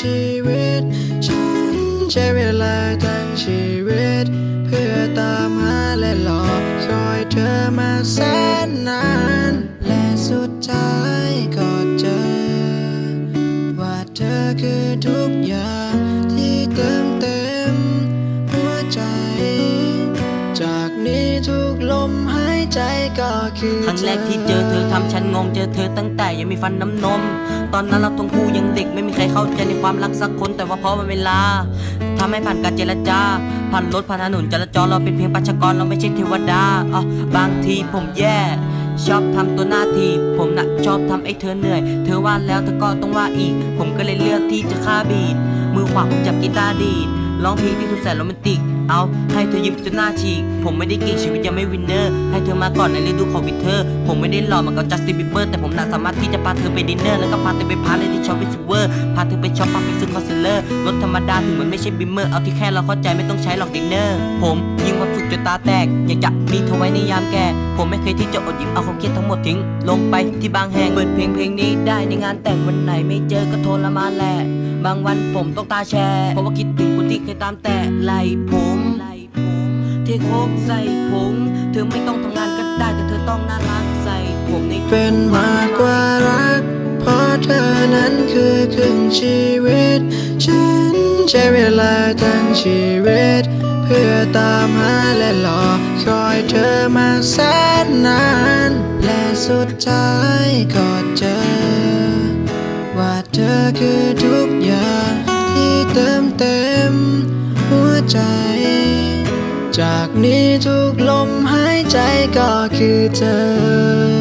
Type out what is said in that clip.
ชีวิต ฉันใช้เวลาทั้งชีวิต เพื่อตามหาและหลอกคอยเธอมาแสนนาน และสุดท้ายก็เจอ ว่าเธอคือทุกอย่างที่เติมเต็มหัวใจ จากนี้ทุกลมหายใจก็คือครั้งแรกที่เจอเธอทำฉันงงเจอเธอตั้งแต่ยังมีฟันน้ำนม ตอนนั้นเราทั้งคู่ยังเด็กไม่มีใครเข้าใจในความรักสักคนแต่ว่าเพราะมันเวลาทำให้ผ่านการเจรจาผ่านรถผ่านถนนจราจรเราเป็นเพียงประชากรเราไม่ใช่เทวดาอะบางทีผมแย่ชอบทำตัวหน้าทีผมน่ะชอบทำไอ้เธอเหนื่อย เธอว่าแล้วเธอก็ต้องว่าอีก ผมก็เลยเลือกที่จะฆ่าบีดมือขวาผมจับกีตาร์ดีด ร้องเพลงที่สุดแสนโรแมนติก เอาให้เธอยิ้มจนหน้าฉีก ผมไม่ได้เก่งชีวิตยังไม่วินเนอร์ ให้เธอมาก่อนในฤดูของวินเทอร์ ผมไม่ได้หล่อเหมือนกับจัสตินบีเบอร์แต่ผมน่าสามารถที่จะพาเธอไปดินเนอร์แล้วก็พาเธอไปพาร์ทในที่ช็อปปิ้งสเวอร์ พาเธอไปช็อปพาไปซื้อคอนซีลเลอร์ รถธรรมดาถึงมันไม่ใช่บิมเมอร์ เอาที่แค่เราเข้าใจไม่ต้องใช้หรอกดินเนอร์ ผม ยิงความสุขจนตาแตก อยากจะมีเธอไว้ในยามแก่ ผมไม่เคยที่จะอดยิ้มเอาความเครียดทั้งหมดทิ้ง ลงไปที่บางแห่งเปิดเพลงเพลงนี้ได้ในงานแต่งวันไหนไม่เจอก็โทรมาแหละบางวันผมต้องตาแชร์เพราะว่าคิดถึงคนที่เคยตามแต่ไหลผมเทโคกใส่ผมเธอไม่ต้องทำงานก็ได้แต่เธอต้องน่ารักใส่ผมในเป็นมากกว่ารักเพราะเธอนั้นคือครึ่งชีวิต ใช้เวลาทั้งชีวิต เพื่อตามหาและหลอคอยเธอมาแสนนาน และสุดท้ายก็เจอ ว่าเธอคือทุกอย่างที่เติมเต็มหัวใจ จากนี้ทุกลมหายใจก็คือเธอ